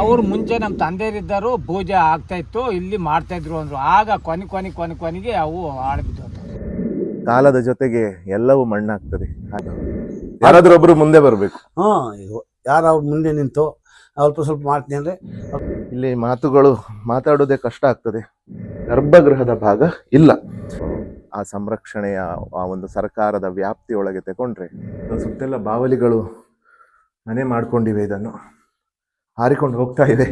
ಅವ್ರು ಮುಂಚೆ ನಮ್ಮ ತಂದೆಯರಿದ್ದರು ಪೂಜೆ ಆಗ್ತಾ ಇತ್ತು ಇಲ್ಲಿ ಮಾಡ್ತಾ ಇದ್ರು ಅಂದ್ರು. ಆಗ ಕೊನೆ ಕೊನೆ ಕೊನೆ ಕೊನೆಗೆ ಅವು ಹಾಳು ಬಿದ್ದೋಗ್ತವೆ ಕಾಲದ ಜೊತೆಗೆ ಎಲ್ಲವೂ ಮಣ್ಣಾಗ್ತದೆ. ಹಾಗೆ. ಯಾರಾದ್ರೂ ಒಬ್ರು ಮುಂದೆ ಬರಬೇಕು. ಹ್ಞೂ ಯಾರು ಅವ್ರು ಮುಂದೆ ನಿಂತು ಅಲ್ಪ ಸ್ವಲ್ಪ ಮಾಡ್ತೀನಿ ಅಂದರೆ. ಇಲ್ಲಿ ಮಾತುಗಳು ಮಾತಾಡೋದೇ ಕಷ್ಟ ಆಗ್ತದೆ. ಗರ್ಭಗೃಹದ ಭಾಗ ಇಲ್ಲ. ಆ ಸಂರಕ್ಷಣೆಯ ಆ ಒಂದು ಸರ್ಕಾರದ ವ್ಯಾಪ್ತಿಯೊಳಗೆ ತಗೊಂಡ್ರೆ ಸುತ್ತೆಲ್ಲ ಬಾವಲಿಗಳು ಮನೆ ಮಾಡ್ಕೊಂಡಿವೆ ಇದನ್ನು. ಹಾರಿಕೊಂಡು ಹೋಗ್ತಾ ಇದೆ.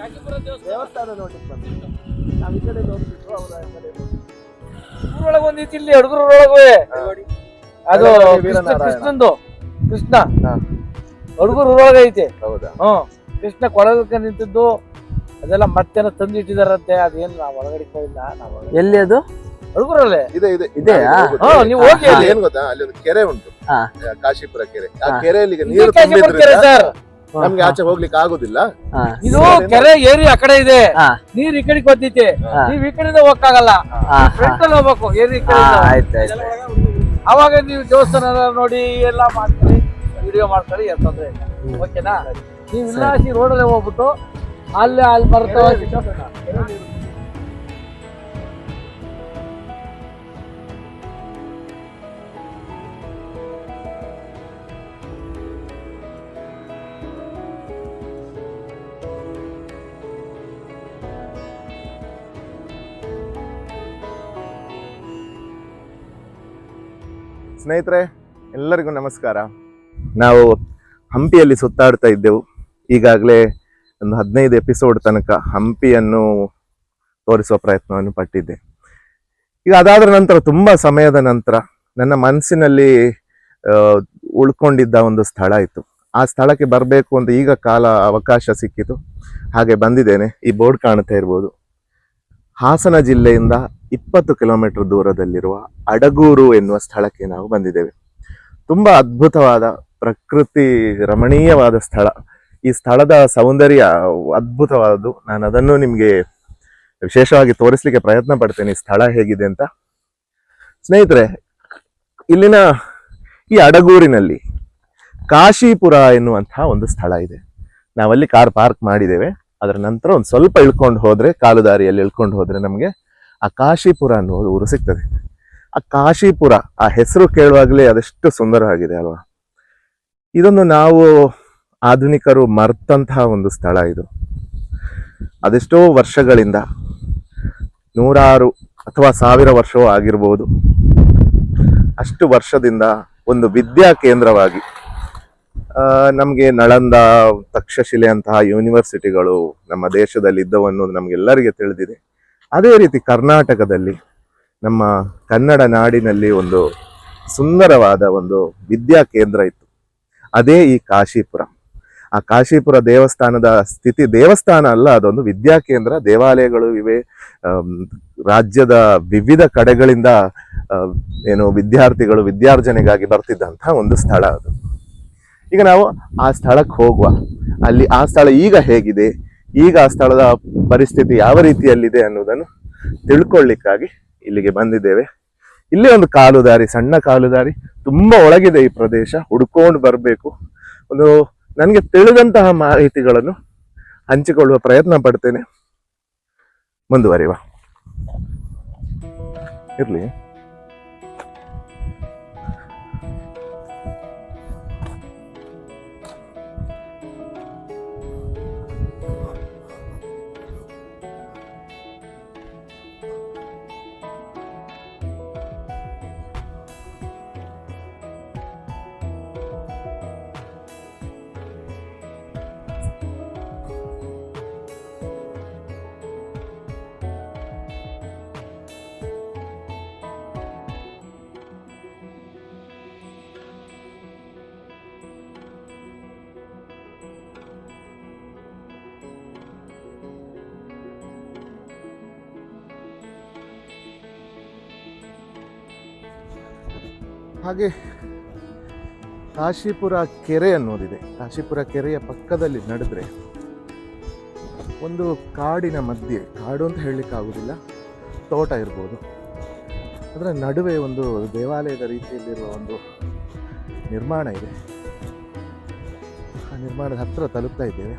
ದೇವಸ್ಥಾನ. ನೋಡ್ಲಿಕ್ಕೆ ಬಂದಿದ್ದು ನಾವು ಈ ಕಡೆ ನೋಡ್ಬಿಟ್ಟು ಅವ್ರ ಕಡೆ ಊರೊಳಗೆ ಒಂದಿತ್ತು ಇಲ್ಲಿ ಹುಡುಗರೊಳಗೆ ಅದು. ಕೃಷ್ಣಂದು ಕೃಷ್ಣ. ಹಾ. ಹುಡುಗರು ಊರೊಳಗೆ ಐತೆ. ಹೌದಾ? ಹ್ಮ್ ಕೃಷ್ಣ ಕೊಳಗಕ್ಕೆ ನಿಂತಿದ್ದು ಅದೆಲ್ಲ ಮತ್ತೆ ತಂದು ಇಟ್ಟಿದಾರಂತೆ ಅದೇನು ನಾವು ಒಳಗಡೆ ಕೇಳಿಲ್ಲ ನಾವು ಎಲ್ಲಿ ಅದು? ಹುಡುಗರಲ್ಲೇ? ಇದೆ ಇದೆ. ಇದೆ ಹಾ ನೀವು ಹೋಗಿ ಏನ್ ಗೊತ್ತಾ? ಅಲ್ಲಿ ಒಂದು ಕೆರೆ ಉಂಟು. ಕಾಶಿಪುರ ಕೆರೆ. ಆ. ಕೆರೆಯಲ್ಲಿ ನೀರು ಕಾಶಿಪುರ ಕೆರೆ ತುಂಬಿದ್ರಿಂದ ಸರ್. ನಮ್ಗೆ ಆಚೆ ಹೋಗ್ಲಿಕ್ಕೆ ಆಗುದಿಲ್ಲ. ಇದು ಕೆರೆ ಏರಿ ಆ ಕಡೆ ಇದೆ. ನೀರ್ ಈ ಕಡೆ ಹಾ. ನೀವ್ ಈ ಕಡೆಯಿಂದ ಹೋಗಕ್ಕಾಗಲ್ಲ. ಫ್ರಂಟ್ ಅಲ್ಲಿ ಹೋಗ್ಬೇಕು ಏರಿ ಈ ಆಯ್ತು ಅವಾಗ ನೀವು ದೇವಸ್ಥಾನ ನೋಡಿ ಎಲ್ಲ ಮಾಡ್ತಾರೆ ವಿಡಿಯೋ ಮಾಡ್ತಾರೆ ಏನ್ ತೊಂದ್ರೆ ಓಕೆನಾ ನೀವು ವಿಲಾಸಿ ರೋಡಲ್ಲೇ ಹೋಗ್ಬಿಟ್ಟು ಅಲ್ಲೇ ಅಲ್ಲಿ ಬರ್ತಾವ ಸ್ನೇಹಿತರೆ, ಎಲ್ಲರಿಗೂ ನಮಸ್ಕಾರ. ನಾವು ಹಂಪಿಯಲ್ಲಿ ಸುತ್ತಾಡ್ತಾ ಇದ್ದೆವು. ಈಗಾಗಲೇ ಒಂದು ಹದಿನೈದು ಎಪಿಸೋಡ್ ತನಕ ಹಂಪಿಯನ್ನು ತೋರಿಸುವ ಪ್ರಯತ್ನವನ್ನು ಪಟ್ಟಿದ್ದೆ. ಈಗ ಅದಾದ ನಂತರ ತುಂಬ ಸಮಯದ ನಂತರ ನನ್ನ ಮನಸ್ಸಿನಲ್ಲಿ ಉಳ್ಕೊಂಡಿದ್ದ ಒಂದು ಸ್ಥಳ ಇತ್ತು. ಆ ಸ್ಥಳಕ್ಕೆ ಬರಬೇಕು ಅಂತ ಈಗ ಕಾಲ ಅವಕಾಶ ಸಿಕ್ಕಿತು. ಹಾಗೆ ಬಂದಿದ್ದೇನೆ. ಈ ಬೋರ್ಡ್ ಕಾಣ್ತಾ ಇರ್ಬೋದು. ಹಾಸನ ಜಿಲ್ಲೆಯಿಂದ ಇಪ್ಪತ್ತು ಕಿಲೋಮೀಟರ್ ದೂರದಲ್ಲಿರುವ ಅಡಗೂರು ಎನ್ನುವ ಸ್ಥಳಕ್ಕೆ ನಾವು ಬಂದಿದ್ದೇವೆ. ತುಂಬಾ ಅದ್ಭುತವಾದ ಪ್ರಕೃತಿ ರಮಣೀಯವಾದ ಸ್ಥಳ. ಈ ಸ್ಥಳದ ಸೌಂದರ್ಯ ಅದ್ಭುತವಾದದ್ದು ನಾನು ಅದನ್ನು ನಿಮಗೆ ವಿಶೇಷವಾಗಿ ತೋರಿಸಲಿಕ್ಕೆ ಪ್ರಯತ್ನ ಪಡ್ತೇನೆ. ಈ ಸ್ಥಳ ಹೇಗಿದೆ ಅಂತ. ಸ್ನೇಹಿತರೆ, ಇಲ್ಲಿನ ಈ ಅಡಗೂರಿನಲ್ಲಿ ಕಾಶೀಪುರ ಎನ್ನುವಂತಹ ಒಂದು ಸ್ಥಳ ಇದೆ. ನಾವಲ್ಲಿ ಕಾರ್ ಪಾರ್ಕ್ ಮಾಡಿದ್ದೇವೆ. ಅದರ ನಂತರ ಒಂದು ಸ್ವಲ್ಪ ಇಳ್ಕೊಂಡು ಹೋದರೆ ಕಾಲು ದಾರಿಯಲ್ಲಿ ಇಳ್ಕೊಂಡು ಹೋದರೆ ನಮಗೆ ಆ ಕಾಶಿಪುರ ಅನ್ನೋ ಊರು ಸಿಗ್ತದೆ. ಆ ಕಾಶಿಪುರ, ಆ ಹೆಸರು ಕೇಳುವಾಗಲೇ ಅದೆಷ್ಟು ಸುಂದರವಾಗಿದೆ ಅಲ್ವಾ? ಇದೊಂದು ನಾವು ಆಧುನಿಕರು ಮರ್ತಂತಹ ಒಂದು ಸ್ಥಳ ಇದು. ಅದೆಷ್ಟೋ ವರ್ಷಗಳಿಂದ, ನೂರಾರು ಅಥವಾ ಸಾವಿರ ವರ್ಷವೂ ಆಗಿರ್ಬೋದು. ಅಷ್ಟು ವರ್ಷದಿಂದ ಒಂದು ವಿದ್ಯಾ ಕೇಂದ್ರವಾಗಿ ನಮ್ಗೆ ನಳಂದ ತಕ್ಷಶಿಲೆ ಅಂತಹ ಯೂನಿವರ್ಸಿಟಿಗಳು ನಮ್ಮ ದೇಶದಲ್ಲಿ ಇದ್ದವು ಅನ್ನೋದು ನಮ್ಗೆಲ್ಲರಿಗೆ ತಿಳಿದಿದೆ. ಅದೇ ರೀತಿ ಕರ್ನಾಟಕದಲ್ಲಿ ನಮ್ಮ ಕನ್ನಡ ನಾಡಿನಲ್ಲಿ ಒಂದು ಸುಂದರವಾದ ಒಂದು ವಿದ್ಯಾ ಕೇಂದ್ರ ಇತ್ತು. ಅದೇ ಈ ಕಾಶೀಪುರ. ಆ ಕಾಶೀಪುರ ದೇವಸ್ಥಾನದ ಸ್ಥಿತಿ ದೇವಸ್ಥಾನ ಅಲ್ಲ, ಅದೊಂದು ವಿದ್ಯಾ ಕೇಂದ್ರ. ದೇವಾಲಯಗಳು ಇವೆ. ರಾಜ್ಯದ ವಿವಿಧ ಕಡೆಗಳಿಂದ ಏನು ವಿದ್ಯಾರ್ಥಿಗಳು ವಿದ್ಯಾರ್ಜನೆಗಾಗಿ ಬರ್ತಿದ್ದಂಥ ಒಂದು ಸ್ಥಳ ಅದು. ಈಗ ನಾವು ಆ ಸ್ಥಳಕ್ಕೆ ಹೋಗುವ. ಅಲ್ಲಿ ಆ ಸ್ಥಳ ಈಗ ಹೇಗಿದೆ? ಈಗ ಆ ಸ್ಥಳದ ಪರಿಸ್ಥಿತಿ ಯಾವ ರೀತಿಯಲ್ಲಿದೆ ಅನ್ನೋದನ್ನು ತಿಳ್ಕೊಳ್ಳಿಕ್ಕಾಗಿ ಇಲ್ಲಿಗೆ ಬಂದಿದ್ದೇವೆ. ಇಲ್ಲಿ ಒಂದು ಕಾಲು ದಾರಿ ಸಣ್ಣ ಕಾಲು ದಾರಿ ತುಂಬ ಒಳಗಿದೆ ಈ ಪ್ರದೇಶ, ಹುಡ್ಕೊಂಡು ಬರಬೇಕು. ಒಂದು ನನಗೆ ತಿಳಿದಂತಹ ಮಾಹಿತಿಗಳನ್ನು ಹಂಚಿಕೊಳ್ಳುವ ಪ್ರಯತ್ನ ಪಡ್ತೇನೆ. ಮುಂದುವರಿಯುವ. ಇರ್ಲಿ. ಹಾಗೆ ಕಾಶಿಪುರ ಕೆರೆ ಅನ್ನೋದಿದೆ. ಕಾಶಿಪುರ ಕೆರೆಯ ಪಕ್ಕದಲ್ಲಿ ನಡೆದ್ರೆ ಒಂದು ಕಾಡಿನ ಮಧ್ಯೆ, ಕಾಡು ಅಂತ ಹೇಳಲಿಕ್ಕೆ ಆಗುದಿಲ್ಲ, ತೋಟ ಇರ್ಬೋದು. ಅದರ ನಡುವೆ ಒಂದು ದೇವಾಲಯದ ರೀತಿಯಲ್ಲಿರುವ ಒಂದು ನಿರ್ಮಾಣ ಇದೆ. ಆ ನಿರ್ಮಾಣದ ಹತ್ತಿರ ತಲುಪ್ತಾ ಇದ್ದೇವೆ.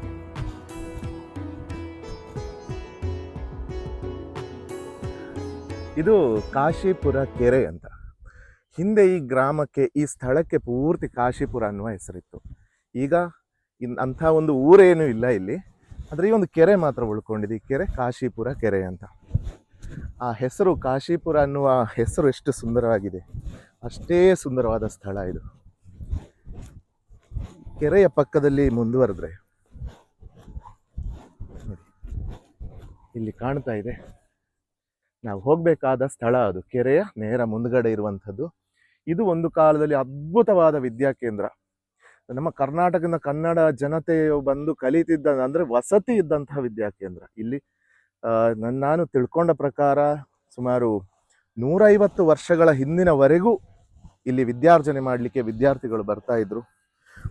ಇದು ಕಾಶಿಪುರ ಕೆರೆ ಅಂತ. ಹಿಂದೆ ಈ ಗ್ರಾಮಕ್ಕೆ, ಈ ಸ್ಥಳಕ್ಕೆ ಪೂರ್ತಿ ಕಾಶಿಪುರ ಅನ್ನುವ ಹೆಸರಿತ್ತು. ಈಗ ಇನ್ ಅಂಥ ಒಂದು ಊರೇನೂ ಇಲ್ಲ ಇಲ್ಲಿ. ಆದರೆ ಈ ಒಂದು ಕೆರೆ ಮಾತ್ರ ಉಳ್ಕೊಂಡಿದೆ. ಈ ಕೆರೆ ಕಾಶಿಪುರ ಕೆರೆ ಅಂತ. ಆ ಹೆಸರು ಕಾಶಿಪುರ ಅನ್ನುವ ಹೆಸರು ಎಷ್ಟು ಸುಂದರವಾಗಿದೆ. ಅಷ್ಟೇ ಸುಂದರವಾದ ಸ್ಥಳ ಇದು. ಕೆರೆಯ ಪಕ್ಕದಲ್ಲಿ ಮುಂದುವರೆದ್ರೆ. ಇಲ್ಲಿ ಕಾಣ್ತಾ ಇದೆ. ನಾವು ಹೋಗಬೇಕಾದ ಸ್ಥಳ ಅದು. ಕೆರೆಯ ನೇರ ಮುಂದ್ಗಡೆ ಇರುವಂಥದ್ದು. ಇದು ಒಂದು ಕಾಲದಲ್ಲಿ ಅದ್ಭುತವಾದ ವಿದ್ಯಾಕೇಂದ್ರ ನಮ್ಮ ಕರ್ನಾಟಕದ ಕನ್ನಡ ಜನತೆಯು ಬಂದು ಕಲಿತಿದ್ದ ಅಂದ್ರೆ ವಸತಿ ಇದ್ದಂತಹ ವಿದ್ಯಾಕೇಂದ್ರ ಇಲ್ಲಿ ನನ್ನ ನಾನು ತಿಳ್ಕೊಂಡ ಪ್ರಕಾರ ಸುಮಾರು ನೂರೈವತ್ತು ವರ್ಷಗಳ ಹಿಂದಿನವರೆಗೂ ಇಲ್ಲಿ ವಿದ್ಯಾರ್ಜನೆ ಮಾಡಲಿಕ್ಕೆ ವಿದ್ಯಾರ್ಥಿಗಳು ಬರ್ತಾ ಇದ್ರು.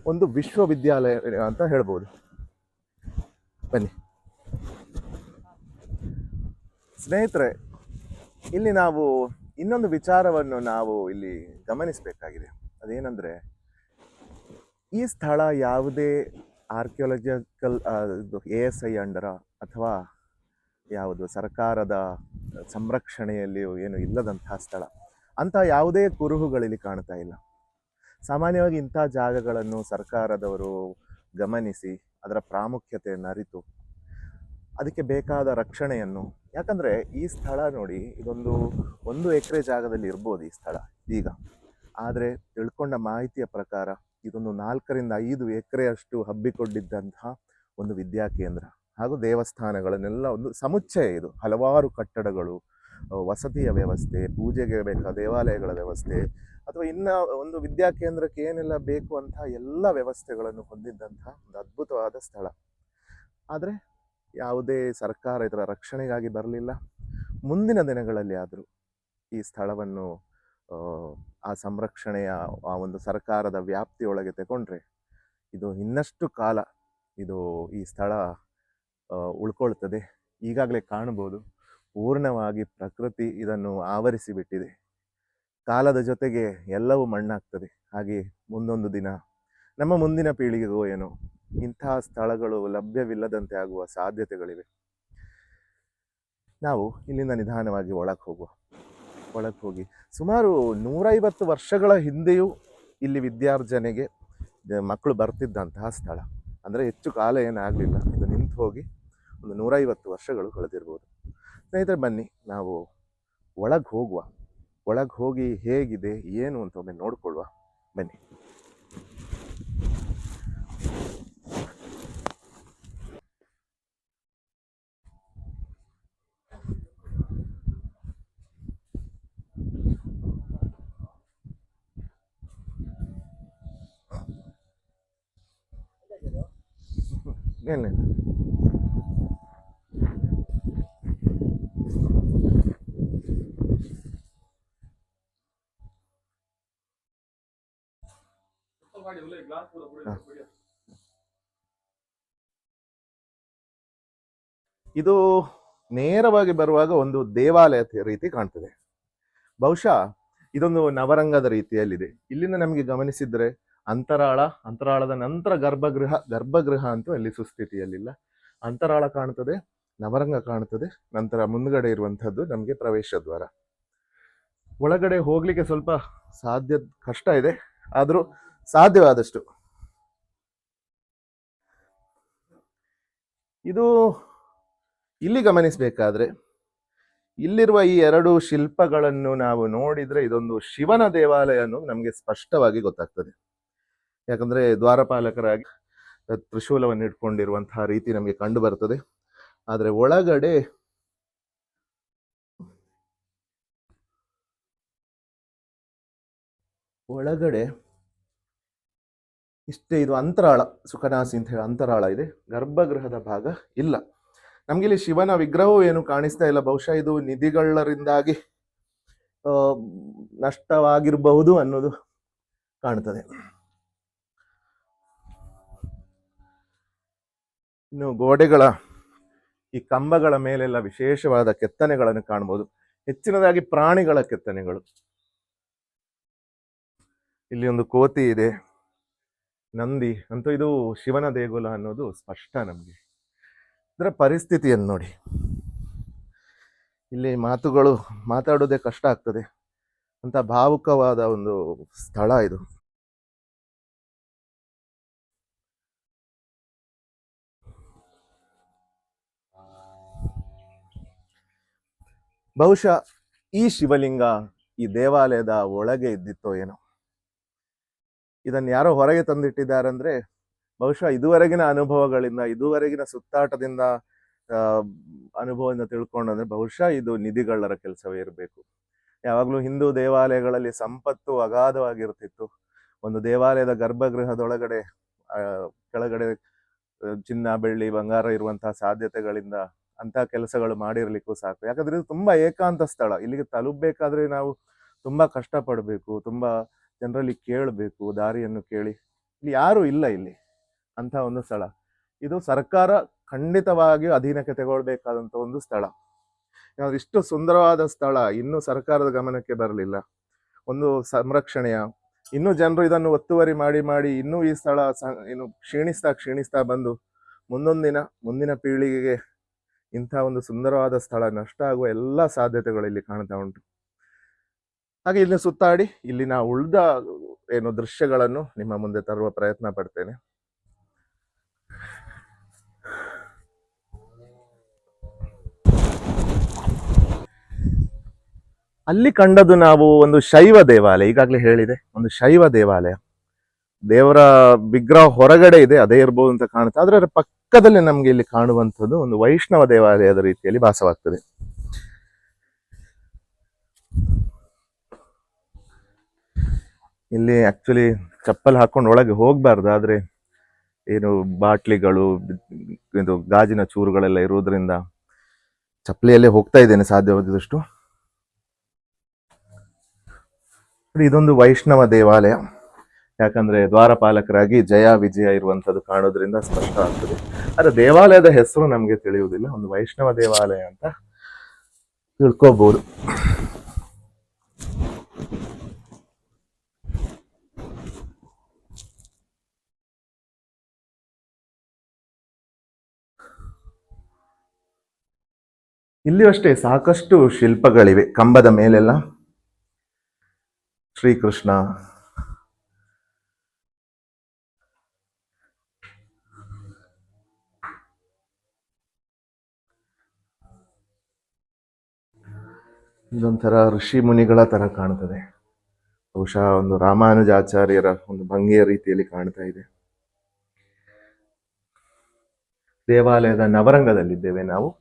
ಒಂದು ವಿಶ್ವವಿದ್ಯಾಲಯ ಅಂತ ಹೇಳ್ಬೋದು. ಬನ್ನಿ. ಸ್ನೇಹಿತರೆ, ಇಲ್ಲಿ ನಾವು ಇನ್ನೊಂದು ವಿಚಾರವನ್ನು ನಾವು ಇಲ್ಲಿ ಗಮನಿಸಬೇಕಾಗಿದೆ. ಅದೇನೆಂದರೆ, ಈ ಸ್ಥಳ ಯಾವುದೇ archaeological A S I under ಅಥವಾ ಯಾವುದು ಸರ್ಕಾರದ ಸಂರಕ್ಷಣೆಯಲ್ಲಿ ಏನು ಇಲ್ಲದಂತಹ ಸ್ಥಳ ಅಂತ ಯಾವುದೇ ಕುರುಹುಗಳಲ್ಲಿ ಕಾಣ್ತಾ ಇಲ್ಲ. ಸಾಮಾನ್ಯವಾಗಿ ಇಂಥ ಜಾಗಗಳನ್ನು ಸರ್ಕಾರದವರು ಗಮನಿಸಿ, ಅದರ ಪ್ರಾಮುಖ್ಯತೆಯನ್ನು ಅರಿತು, ಅದಕ್ಕೆ ಬೇಕಾದ ರಕ್ಷಣೆಯನ್ನು ಯಾಕಂದ್ರೆ ಈ ಸ್ಥಳ ನೋಡಿ, ಇದೊಂದು ಒಂದು ಎಕರೆ ಜಾಗದಲ್ಲಿ ಇರ್ಬೋದು ಈ ಸ್ಥಳ ಈಗ. ಆದರೆ ತಿಳ್ಕೊಂಡ ಮಾಹಿತಿಯ ಪ್ರಕಾರ ಇದೊಂದು ನಾಲ್ಕರಿಂದ ಐದು ಎಕರೆಯಷ್ಟು ಹಬ್ಬಿಕೊಂಡಿದ್ದಂತಹ ಒಂದು ವಿದ್ಯಾಕೇಂದ್ರ ಹಾಗೂ ದೇವಸ್ಥಾನಗಳನ್ನೆಲ್ಲ ಒಂದು ಸಮುಚ್ಚಯ ಇದು. ಹಲವಾರು ಕಟ್ಟಡಗಳು ವಸತಿಯ ವ್ಯವಸ್ಥೆ, ಪೂಜೆಗೆ ಬೇಕಾದ ದೇವಾಲಯಗಳ ವ್ಯವಸ್ಥೆ, ಅಥವಾ ಇನ್ನ ಒಂದು ವಿದ್ಯಾಕೇಂದ್ರಕ್ಕೆ ಏನೆಲ್ಲ ಬೇಕು ಅಂತ ಎಲ್ಲ ವ್ಯವಸ್ಥೆಗಳನ್ನು ಹೊಂದಿದ್ದಂತಹ ಒಂದು ಅದ್ಭುತವಾದ ಸ್ಥಳ. ಆದರೆ ಯಾವುದೇ ಸರ್ಕಾರ ಇದರ ರಕ್ಷಣೆಗಾಗಿ ಬರಲಿಲ್ಲ. ಮುಂದಿನ ದಿನಗಳಲ್ಲಿ ಆದರೂ ಈ ಸ್ಥಳವನ್ನು ಆ, ಸಂರಕ್ಷಣೆಯ ಆ ಒಂದು ಸರ್ಕಾರದ ವ್ಯಾಪ್ತಿಯೊಳಗೆ ತಗೊಂಡ್ರೆ ಇದು ಇನ್ನಷ್ಟು ಕಾಲ ಇದು ಈ ಸ್ಥಳ ಉಳ್ಕೊಳ್ತದೆ. ಈಗಾಗಲೇ ಕಾಣಬಹುದು ಪೂರ್ಣವಾಗಿ ಪ್ರಕೃತಿ ಇದನ್ನು ಆವರಿಸಿ ಬಿಟ್ಟಿದೆ. ಕಾಲದ ಜೊತೆಗೆ ಎಲ್ಲವೂ ಮಣ್ಣಾಗ್ತದೆ. ಹಾಗೆ ಮುಂದೊಂದು ದಿನ ನಮ್ಮ ಮುಂದಿನ ಪೀಳಿಗೆಗೂ ಏನೋ ಇಂತಹ ಸ್ಥಳಗಳು ಲಭ್ಯವಿಲ್ಲದಂತೆ ಆಗುವ ಸಾಧ್ಯತೆಗಳಿವೆ. ನಾವು ಇಲ್ಲಿಂದ ನಿಧಾನವಾಗಿ ಒಳಗೆ ಹೋಗುವ ಒಳಗೆ ಹೋಗಿ. ಸುಮಾರು ನೂರೈವತ್ತು ವರ್ಷಗಳ ಹಿಂದೆಯೂ ಇಲ್ಲಿ ವಿದ್ಯಾರ್ಜನೆಗೆ ಮಕ್ಕಳು ಬರ್ತಿದ್ದಂತಹ ಸ್ಥಳ. ಅಂದರೆ ಹೆಚ್ಚು ಕಾಲ ಏನಾಗಲಿಲ್ಲ. ಇದು ನಿಂತು ಹೋಗಿ ಒಂದು ನೂರೈವತ್ತು ವರ್ಷಗಳು ಕಳೆದಿರ್ಬೋದು. ಸ್ನೇಹಿತರೆ, ಬನ್ನಿ, ನಾವು ಒಳಗೆ ಹೋಗುವ. ಒಳಗೆ ಹೋಗಿ ಹೇಗಿದೆ, ಏನು ಅಂತ ಒಮ್ಮೆ ನೋಡಿಕೊಳ್ಳುವ. ಬನ್ನಿ. ಏನು? ಇದು ನೇರವಾಗಿ ಬರುವಾಗ ಒಂದು ದೇವಾಲಯ ರೀತಿ ಕಾಣ್ತದೆ. ಬಹುಶಃ ಇದೊಂದು ನವರಂಗದ ರೀತಿಯಲ್ಲಿದೆ. ಇಲ್ಲಿಂದ ನಮಗೆ ಗಮನಿಸಿದ್ರೆ ಅಂತರಾಳ, ಅಂತರಾಳದ ನಂತರ ಗರ್ಭಗೃಹ ಗರ್ಭಗೃಹ ಅಂತೂ ಅಲ್ಲಿ ಸುಸ್ಥಿತಿಯಲ್ಲಿಲ್ಲ. ಅಂತರಾಳ ಕಾಣ್ತದೆ, ನವರಂಗ ಕಾಣ್ತದೆ, ನಂತರ ಮುಂದ್ಗಡೆ ಇರುವಂಥದ್ದು ನಮಗೆ ಪ್ರವೇಶ ದ್ವಾರ. ಒಳಗಡೆ ಹೋಗಲಿಕ್ಕೆ ಸ್ವಲ್ಪ ಸಾಧ್ಯ, ಕಷ್ಟ ಇದೆ, ಆದರೂ ಸಾಧ್ಯವಾದಷ್ಟು. ಇದು ಇಲ್ಲಿ ಗಮನಿಸಬೇಕಾದ್ರೆ, ಇಲ್ಲಿರುವ ಈ ಎರಡು ಶಿಲ್ಪಗಳನ್ನು ನಾವು ನೋಡಿದ್ರೆ ಇದೊಂದು ಶಿವನ ದೇವಾಲಯ ಅನ್ನೋದು ನಮಗೆ ಸ್ಪಷ್ಟವಾಗಿ ಗೊತ್ತಾಗ್ತದೆ. ಯಾಕಂದ್ರೆ ದ್ವಾರಪಾಲಕರಾಗಿ ತ್ರಿಶೂಲವನ್ನು ಇಟ್ಕೊಂಡಿರುವಂತಹ ರೀತಿ ನಮಗೆ ಕಂಡು ಬರ್ತದೆ. ಆದರೆ ಒಳಗಡೆ ಒಳಗಡೆ ಇಷ್ಟೇ ಇದು ಅಂತರಾಳ, ಸುಖನಾಸಿ ಅಂತ ಹೇಳಿ ಅಂತರಾಳ ಇದೆ. ಗರ್ಭಗೃಹದ ಭಾಗ ಇಲ್ಲ. ನಮ್ಗೆ ಇಲ್ಲಿ ಶಿವನ ವಿಗ್ರಹವೂ ಏನು ಕಾಣಿಸ್ತಾ ಇಲ್ಲ. ಬಹುಶಃ ಇದು ನಿಧಿಗಳರಿಂದಾಗಿ ನಷ್ಟವಾಗಿರಬಹುದು ಅನ್ನೋದು ಕಾಣ್ತದೆ. ಇನ್ನು ಗೋಡೆಗಳ, ಈ ಕಂಬಗಳ ಮೇಲೆಲ್ಲ ವಿಶೇಷವಾದ ಕೆತ್ತನೆಗಳನ್ನು ಕಾಣಬಹುದು. ಹೆಚ್ಚಿನದಾಗಿ ಪ್ರಾಣಿಗಳ ಕೆತ್ತನೆಗಳು. ಇಲ್ಲಿ ಒಂದು ಕೋತಿ ಇದೆ, ನಂದಿ, ಅಂತೂ ಇದು ಶಿವನ ದೇಗುಲ ಅನ್ನೋದು ಸ್ಪಷ್ಟ ನಮಗೆ. ಇದರ ಪರಿಸ್ಥಿತಿಯನ್ನು ನೋಡಿ. ಇಲ್ಲಿ ಮಾತುಗಳು ಮಾತಾಡೋದೇ ಕಷ್ಟ ಆಗ್ತದೆ. ಅಂತ ಭಾವುಕವಾದ ಒಂದು ಸ್ಥಳ ಇದು. ಬಹುಶಃ ಈ ಶಿವಲಿಂಗ ಈ ದೇವಾಲಯದ ಒಳಗೆ ಇದ್ದಿತ್ತೋ ಏನೋ. ಇದನ್ನು ಯಾರೋ ಹೊರಗೆ ತಂದಿಟ್ಟಿದ್ದಾರಂದ್ರೆ ಬಹುಶಃ ಇದುವರೆಗಿನ ಅನುಭವಗಳಿಂದ, ಇದುವರೆಗಿನ ಸುತ್ತಾಟದಿಂದ ಅನುಭವದಿಂದ ತಿಳ್ಕೊಂಡಂದ್ರೆ ಬಹುಶಃ ಇದು ನಿಧಿಗಳ್ಳರ ಕೆಲಸವೇ ಇರಬೇಕು. ಯಾವಾಗಲೂ ಹಿಂದೂ ದೇವಾಲಯಗಳಲ್ಲಿ ಸಂಪತ್ತು ಅಗಾಧವಾಗಿರ್ತಿತ್ತು. ಒಂದು ದೇವಾಲಯದ ಗರ್ಭಗೃಹದೊಳಗಡೆ ಕೆಳಗಡೆ ಚಿನ್ನ, ಬೆಳ್ಳಿ, ಬಂಗಾರ ಇರುವಂತಹ ಸಾಧ್ಯತೆಗಳಿಂದ ಅಂತ ಕೆಲಸಗಳು ಮಾಡಿರ್ಲಿಕ್ಕೂ ಸಾಕು. ಯಾಕಂದ್ರೆ ಇದು ತುಂಬಾ ಏಕಾಂತ ಸ್ಥಳ. ಇಲ್ಲಿಗೆ ತಲುಪಬೇಕಾದ್ರೆ ನಾವು ತುಂಬಾ ಕಷ್ಟಪಡಬೇಕು, ತುಂಬಾ ಜನರಲ್ಲಿ ಕೇಳಬೇಕು, ದಾರಿಯನ್ನು ಕೇಳಿ. ಇಲ್ಲಿ ಯಾರು ಇಲ್ಲ ಇಲ್ಲಿ ಅಂತ ಒಂದು ಸ್ಥಳ. ಇದು ಸರ್ಕಾರ ಖಂಡಿತವಾಗಿಯೂ ಅಧೀನಕ್ಕೆ ತಗೊಳ್ಬೇಕಾದಂತ ಒಂದು ಸ್ಥಳ. ಯಾಕಂದ್ರೆ ಇಷ್ಟು ಸುಂದರವಾದ ಸ್ಥಳ, ಇನ್ನೂ ಸರ್ಕಾರದ ಗಮನಕ್ಕೆ ಬರಲಿಲ್ಲ. ಒಂದು ಸಂರಕ್ಷಣೆಯ, ಇನ್ನೂ ಜನರು ಇದನ್ನು ಒತ್ತುವರಿ ಮಾಡಿ ಮಾಡಿ, ಇನ್ನೂ ಈ ಸ್ಥಳ ಏನು ಕ್ಷೀಣಿಸ್ತಾ ಕ್ಷೀಣಿಸ್ತಾ ಬಂದು ಮುಂದೊಂದು ದಿನ ಮುಂದಿನ ಪೀಳಿಗೆಗೆ ಇಂಥ ಒಂದು ಸುಂದರವಾದ ಸ್ಥಳ ನಷ್ಟ ಆಗುವ ಎಲ್ಲ ಸಾಧ್ಯತೆಗಳು ಇಲ್ಲಿ ಕಾಣ್ತಾ ಉಂಟು. ಹಾಗೆ ಇಲ್ಲಿ ಸುತ್ತಾಡಿ ಇಲ್ಲಿನ ಉಳಿದ ಏನು ದೃಶ್ಯಗಳನ್ನು ನಿಮ್ಮ ಮುಂದೆ ತರುವ ಪ್ರಯತ್ನ ಪಡ್ತೇನೆ. ಅಲ್ಲಿ ಕಂಡದ್ದು ನಾವು ಒಂದು ಶೈವ ದೇವಾಲಯ, ಈಗಾಗಲೇ ಹೇಳಿದೆ, ಒಂದು ಶೈವ ದೇವಾಲಯ. ದೇವರ ವಿಗ್ರಹ ಹೊರಗಡೆ ಇದೆ, ಅದೇ ಇರ್ಬೋದು ಅಂತ ಕಾಣುತ್ತೆ. ಆದ್ರೆ ಅದರ ಪಕ್ಕದಲ್ಲಿ ನಮಗೆ ಇಲ್ಲಿ ಕಾಣುವಂಥದ್ದು ಒಂದು ವೈಷ್ಣವ ದೇವಾಲಯದ ರೀತಿಯಲ್ಲಿ ಭಾಸವಾಗ್ತದೆ ಇಲ್ಲಿ ಆಕ್ಚುಲಿ ಚಪ್ಪಲ್ ಹಾಕೊಂಡು ಒಳಗೆ ಹೋಗ್ಬಾರ್ದು, ಆದ್ರೆ ಏನು ಬಾಟ್ಲಿಗಳು, ಇದು ಗಾಜಿನ ಚೂರುಗಳೆಲ್ಲ ಇರುವುದರಿಂದ ಚಪ್ಪಲಿಯಲ್ಲೇ ಹೋಗ್ತಾ ಇದ್ದೇನೆ ಸಾಧ್ಯವಾದಷ್ಟು ಇದೊಂದು ವೈಷ್ಣವ ದೇವಾಲಯ. ಯಾಕಂದ್ರೆ ದ್ವಾರಪಾಲಕರಾಗಿ ಜಯ ವಿಜಯ ಇರುವಂತದ್ದು ಕಾಣೋದ್ರಿಂದ ಸ್ಪಷ್ಟ ಆಗ್ತದೆ. ಆದ್ರೆ ದೇವಾಲಯದ ಹೆಸರು ನಮ್ಗೆ ತಿಳಿಯುವುದಿಲ್ಲ. ಒಂದು ವೈಷ್ಣವ ದೇವಾಲಯ ಅಂತ ತಿಳ್ಕೋಬಹುದು ಇಲ್ಲಿಯೂ ಅಷ್ಟೇ ಸಾಕಷ್ಟು ಶಿಲ್ಪಗಳಿವೆ. ಕಂಬದ ಮೇಲೆಲ್ಲ ಶ್ರೀಕೃಷ್ಣ ಇದೊಂಥರ ಋಷಿ ಮುನಿಗಳ ತರ ಕಾಣ್ತದೆ. ಬಹುಶಃ ಒಂದು ರಾಮಾನುಜಾಚಾರ್ಯರ ಒಂದು ಭಂಗಿಯ ರೀತಿಯಲ್ಲಿ ಕಾಣ್ತಾ ಇದೆ. ದೇವಾಲಯದ ನವರಂಗದಲ್ಲಿದ್ದೇವೆ ನಾವು.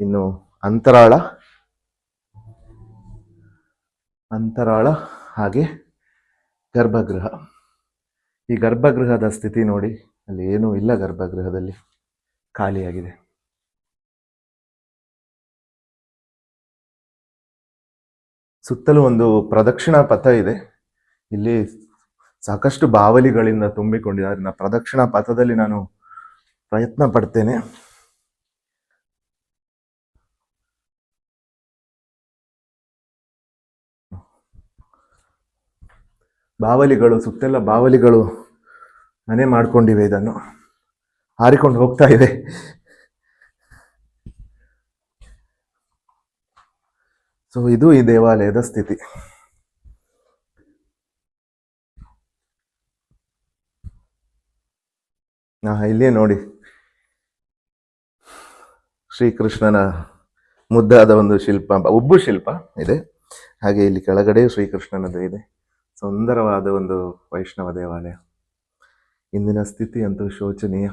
ಇನ್ನು ಅಂತರಾಳ ಅಂತರಾಳ ಹಾಗೆ ಗರ್ಭಗೃಹ. ಈ ಗರ್ಭಗೃಹದ ಸ್ಥಿತಿ ನೋಡಿ, ಅಲ್ಲಿ ಏನೂ ಇಲ್ಲ ಗರ್ಭಗೃಹದಲ್ಲಿ. ಖಾಲಿಯಾಗಿದೆ. ಸುತ್ತಲೂ ಒಂದು ಪ್ರದಕ್ಷಿಣಾ ಪಥ ಇದೆ. ಇಲ್ಲಿ ಸಾಕಷ್ಟು ಬಾವಲಿಗಳಿಂದ ತುಂಬಿಕೊಂಡಿದೆ. ಅದನ್ನ ಪ್ರದಕ್ಷಿಣಾ ಪಥದಲ್ಲಿ ನಾನು ಪ್ರಯತ್ನ ಪಡ್ತೇನೆ. ಬಾವಲಿಗಳು, ಸುತ್ತೆಲ್ಲ ಬಾವಲಿಗಳು ಮನೆ ಮಾಡ್ಕೊಂಡಿವೆ ಇದನ್ನು. ಹಾರಿಕೊಂಡು ಹೋಗ್ತಾ ಇದೆ. ಸೊ ಇದು ಈ ದೇವಾಲಯದ ಸ್ಥಿತಿ. ನಾ ಇಲ್ಲೇ ನೋಡಿ. ಶ್ರೀಕೃಷ್ಣನ ಮುದ್ದಾದ ಒಂದು ಶಿಲ್ಪ ಉಬ್ಬು ಶಿಲ್ಪ ಇದೆ. ಹಾಗೆ ಇಲ್ಲಿ ಕೆಳಗಡೆ ಶ್ರೀಕೃಷ್ಣನದು ಇದೆ. ಸುಂದರವಾದ ಒಂದು ವೈಷ್ಣವ ದೇವಾಲಯ. ಇಂದಿನ ಸ್ಥಿತಿ ಅಂತೂ ಶೋಚನೀಯ.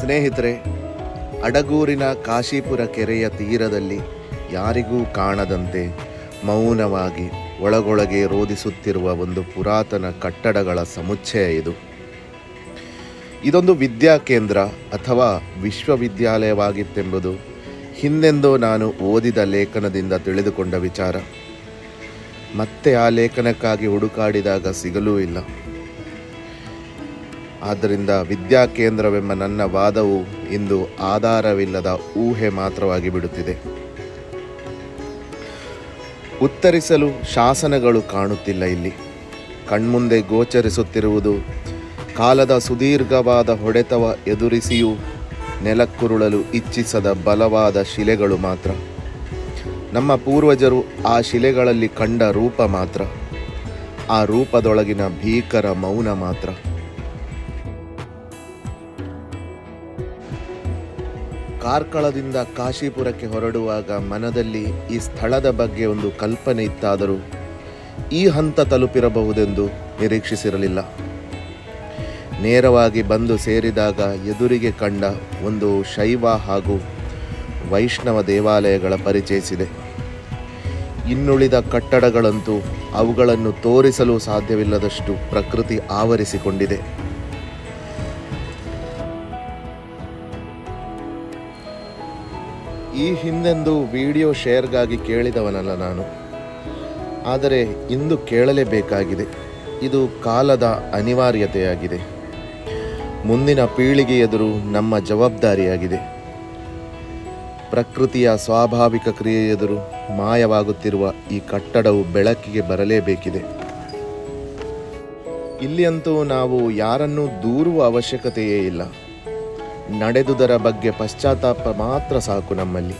ಸ್ನೇಹಿತರೆ, ಅಡಗೂರಿನ ಕಾಶೀಪುರ ಕೆರೆಯ ತೀರದಲ್ಲಿ ಯಾರಿಗೂ ಕಾಣದಂತೆ ಮೌನವಾಗಿ ಒಳಗೊಳಗೆ ರೋಧಿಸುತ್ತಿರುವ ಒಂದು ಪುರಾತನ ಕಟ್ಟಡಗಳ ಸಮುಚ್ಚಯ ಇದು. ಇದೊಂದು ವಿದ್ಯಾ ಕೇಂದ್ರ ಅಥವಾ ವಿಶ್ವವಿದ್ಯಾಲಯವಾಗಿತ್ತೆಂಬುದು ಹಿಂದೆಂದೋ ನಾನು ಓದಿದ ಲೇಖನದಿಂದ ತಿಳಿದುಕೊಂಡ ವಿಚಾರ. ಮತ್ತೆ ಆ ಲೇಖನಕ್ಕಾಗಿ ಹುಡುಕಾಡಿದಾಗ ಸಿಗಲೂ ಇಲ್ಲ. ಆದ್ದರಿಂದ ವಿದ್ಯಾ ಕೇಂದ್ರವೆಂಬ ನನ್ನ ವಾದವು ಇಂದು ಆಧಾರವಿಲ್ಲದ ಊಹೆ ಮಾತ್ರವಾಗಿ ಬಿಡುತ್ತಿದೆ. ಉತ್ತರಿಸಲು ಶಾಸನಗಳು ಕಾಣುತ್ತಿಲ್ಲ ಇಲ್ಲಿ. ಕಣ್ಮುಂದೆ ಗೋಚರಿಸುತ್ತಿರುವುದು, ಕಾಲದ ಸುದೀರ್ಘವಾದ ಹೊಡೆತವ ಎದುರಿಸಿಯೂ ನೆಲಕ್ಕುರುಳಲು ಇಚ್ಛಿಸದ ಬಲವಾದ ಶಿಲೆಗಳು ಮಾತ್ರ. ನಮ್ಮ ಪೂರ್ವಜರು ಆ ಶಿಲೆಗಳಲ್ಲಿ ಕಂಡ ರೂಪ ಮಾತ್ರ. ಆ ರೂಪದೊಳಗಿನ ಭೀಕರ ಮೌನ ಮಾತ್ರ. ಕಾರ್ಕಳದಿಂದ ಕಾಶಿಪುರಕ್ಕೆ ಹೊರಡುವಾಗ ಮನದಲ್ಲಿ ಈ ಸ್ಥಳದ ಬಗ್ಗೆ ಒಂದು ಕಲ್ಪನೆ ಇತ್ತಾದರೂ ಈ ಹಂತ ತಲುಪಿರಬಹುದೆಂದು ನಿರೀಕ್ಷಿಸಿರಲಿಲ್ಲ. ನೇರವಾಗಿ ಬಂದು ಸೇರಿದಾಗ ಎದುರಿಗೆ ಕಂಡ ಒಂದು ಶೈವ ಹಾಗೂ ವೈಷ್ಣವ ದೇವಾಲಯಗಳ ಪರಿಚಯಿಸಿದೆ. ಇನ್ನುಳಿದ ಕಟ್ಟಡಗಳಂತೂ ಅವುಗಳನ್ನು ತೋರಿಸಲು ಸಾಧ್ಯವಿಲ್ಲದಷ್ಟು ಪ್ರಕೃತಿ ಆವರಿಸಿಕೊಂಡಿದೆ. ಈ ಹಿಂದೆಂದು ವಿಡಿಯೋ ಶೇರ್ಗಾಗಿ ಕೇಳಿದವನಲ್ಲ ನಾನು. ಆದರೆ ಇಂದು ಕೇಳಲೇಬೇಕಾಗಿದೆ. ಇದು ಕಾಲದ ಅನಿವಾರ್ಯತೆಯಾಗಿದೆ. ಮುಂದಿನ ಪೀಳಿಗೆ ಎದುರು ನಮ್ಮ ಜವಾಬ್ದಾರಿಯಾಗಿದೆ. ಪ್ರಕೃತಿಯ ಸ್ವಾಭಾವಿಕ ಕ್ರಿಯೆ ಎದುರು ಮಾಯವಾಗುತ್ತಿರುವ ಈ ಕಟ್ಟಡವು ಬೆಳಕಿಗೆ ಬರಲೇಬೇಕಿದೆ. ಇಲ್ಲಿಯಂತೂ ನಾವು ಯಾರನ್ನೂ ದೂರುವ ಅವಶ್ಯಕತೆಯೇ ಇಲ್ಲ. ನಡೆದುದರ ಬಗ್ಗೆ ಪಶ್ಚಾತ್ತಾಪ ಮಾತ್ರ ಸಾಕು ನಮ್ಮಲ್ಲಿ.